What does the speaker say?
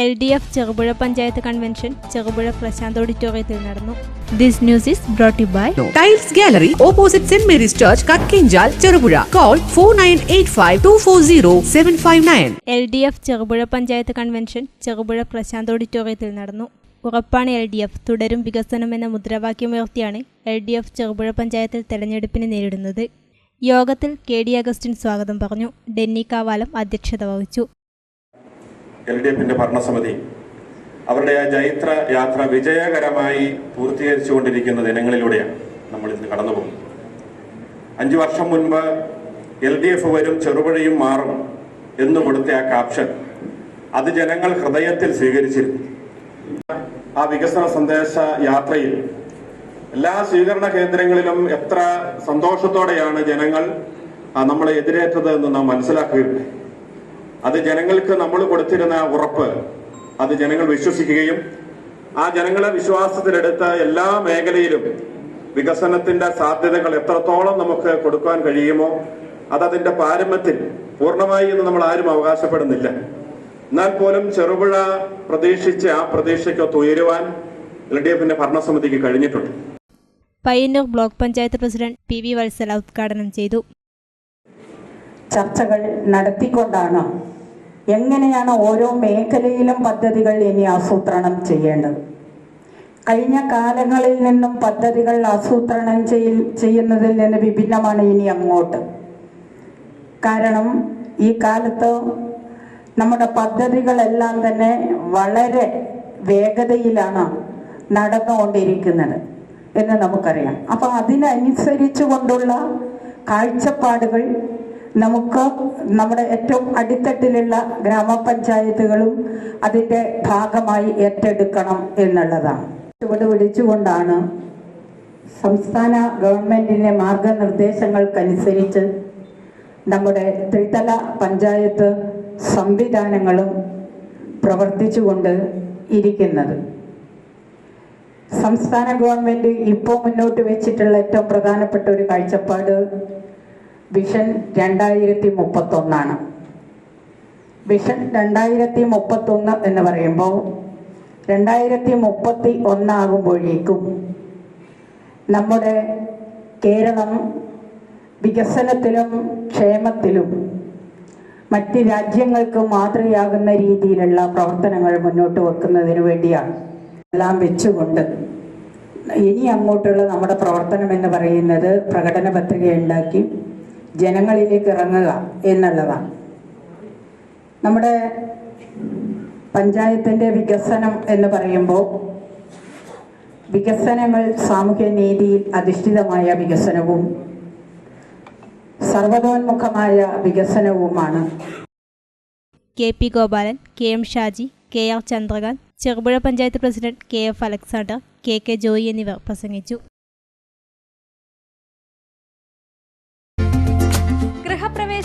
L D F Cherupuzha panchayat convention Cherupuzha Prashanth ഓഡിറ്റോറിയത്തിൽ നടന്നു. This news is brought by tiles gallery opposite saint Mary's church Kakkinchal Cherupuzha call four nine eight five two four zero seven five nine L D F Cherupuzha panchayat convention Cherupuzha Prashanth ഓഡിറ്റോറിയത്തിൽ നടന്നു. ഉറപ്പാണ് L D F തുടരും വികസനം എന്ന മുദ്രാവാക്യമുയർത്തിയാണ് L D F Cherupuzha പഞ്ചായത്തിൽ തെരഞ്ഞെടുപ്പിന് നേരിടുന്നത്. യോഗത്തിൽ കെ ഡി അഗസ്റ്റിൻ സ്വാഗതം പറഞ്ഞു. ഡെന്നി കാവാലം അധ്യക്ഷത വഹിച്ചു. എൽ ഡി എഫിന്റെ ഭരണസമിതി അവരുടെ ആ ജൈത്ര യാത്ര വിജയകരമായി പൂർത്തീകരിച്ചുകൊണ്ടിരിക്കുന്ന ദിനങ്ങളിലൂടെയാണ് നമ്മൾ ഇന്ന് കടന്നുപോകുന്നത് അഞ്ചു വർഷം മുൻപ് എൽ ഡി എഫ് വരും ചെറുപുഴയും മാറും എന്ന് കൊടുത്ത ആ കാപ്ഷൻ അത് ജനങ്ങൾ ഹൃദയത്തിൽ സ്വീകരിച്ചിരുന്നു. ആ വികസന സന്ദേശ യാത്രയിൽ എല്ലാ സ്വീകരണ കേന്ദ്രങ്ങളിലും എത്ര സന്തോഷത്തോടെയാണ് ജനങ്ങൾ നമ്മളെ എതിരേറ്റത് എന്ന് നാം മനസ്സിലാക്കുകയുണ്ട് അത് ജനങ്ങൾക്ക് നമ്മൾ കൊടുത്തിരുന്ന ഉറപ്പ്. അത് ജനങ്ങൾ വിശ്വസിക്കുകയും ആ ജനങ്ങളെ വിശ്വാസത്തിലെടുത്ത എല്ലാ മേഖലയിലും വികസനത്തിന്റെ സാധ്യതകൾ എത്രത്തോളം നമുക്ക് കൊടുക്കാൻ കഴിയുമോ അത് അതിന്റെ പാരമ്യത്തിൽ പൂർണമായി എന്ന് നമ്മൾ ആരും അവകാശപ്പെടുന്നില്ല. എന്നാൽ പോലും ചെറുപുഴ പ്രതീക്ഷിച്ച് ആ പ്രതീക്ഷയ്ക്കൊത്ത് ഉയരുവാൻ എൽ ഡി എഫിന്റെ ഭരണസമിതിക്ക് കഴിഞ്ഞിട്ടുണ്ട്. Payyanur block panchayat president P V Valsala ഉദ്ഘാടനം ചെയ്തു. ചർച്ചകൾ നടത്തിക്കൊണ്ടാണ് എങ്ങനെയാണ് ഓരോ മേഖലയിലും പദ്ധതികൾ ഇനി ആസൂത്രണം ചെയ്യേണ്ടത്? കഴിഞ്ഞ കാലങ്ങളിൽ നിന്നും പദ്ധതികൾ ആസൂത്രണം ചെയ്യ ചെയ്യുന്നതിൽ നിന്ന് വിഭിന്നമാണ് ഇനി അങ്ങോട്ട്. കാരണം ഈ കാലത്ത് നമ്മുടെ പദ്ധതികളെല്ലാം തന്നെ വളരെ വേഗതയിലാണ് നടന്നുകൊണ്ടിരിക്കുന്നത് എന്ന് നമുക്കറിയാം. അപ്പം അതിനനുസരിച്ച് കൊണ്ടുള്ള കാഴ്ചപ്പാടുകൾ നമുക്ക് നമ്മുടെ ഏറ്റവും അടിത്തട്ടിലുള്ള ഗ്രാമപഞ്ചായത്തുകളും അതിന്റെ ഭാഗമായി ഏറ്റെടുക്കണം എന്നുള്ളതാണ്. ചുവട് പിടിച്ചുകൊണ്ടാണ് സംസ്ഥാന ഗവൺമെന്റിന്റെ മാർഗനിർദ്ദേശങ്ങൾക്കനുസരിച്ച് നമ്മുടെ ത്രിതല പഞ്ചായത്ത് സംവിധാനങ്ങളും പ്രവർത്തിച്ചുകൊണ്ട് ഇരിക്കുന്നത്. സംസ്ഥാന ഗവൺമെന്റ് ഇപ്പോൾ മുന്നോട്ട് വെച്ചിട്ടുള്ള ഏറ്റവും പ്രധാനപ്പെട്ട ഒരു കാഴ്ചപ്പാട് വിഷൻ രണ്ടായിരത്തി മുപ്പത്തൊന്നാണ് വിഷൻ രണ്ടായിരത്തി മുപ്പത്തൊന്ന് എന്ന് പറയുമ്പോൾ രണ്ടായിരത്തി മുപ്പത്തി ഒന്നാകുമ്പോഴേക്കും നമ്മുടെ കേരളം വികസനത്തിലും ക്ഷേമത്തിലും മറ്റ് രാജ്യങ്ങൾക്ക് മാതൃകയാകുന്ന രീതിയിലുള്ള പ്രവർത്തനങ്ങൾ മുന്നോട്ട് വെക്കുന്നതിന് വേണ്ടിയാണ് എല്ലാം വെച്ചുകൊണ്ട് ഇനി അങ്ങോട്ടുള്ള നമ്മുടെ പ്രവർത്തനം എന്ന് പറയുന്നത് പ്രകടന പത്രിക ഉണ്ടാക്കി ജനങ്ങളിലേക്ക് ഇറങ്ങുക എന്നുള്ളതാണ്. നമ്മുടെ പഞ്ചായത്തിന്റെ വികസനം എന്ന് പറയുമ്പോൾ വികസനങ്ങൾ സാമൂഹ്യ നീതിയിൽ അധിഷ്ഠിതമായ വികസനവും സർവതോന്മുഖമായ വികസനവുമാണ്. K P Gopalan K M Shaji K R Chandrakanth Cherupuzha panchayat president K F Alexander K K Joy എന്നിവർ പ്രസംഗിച്ചു.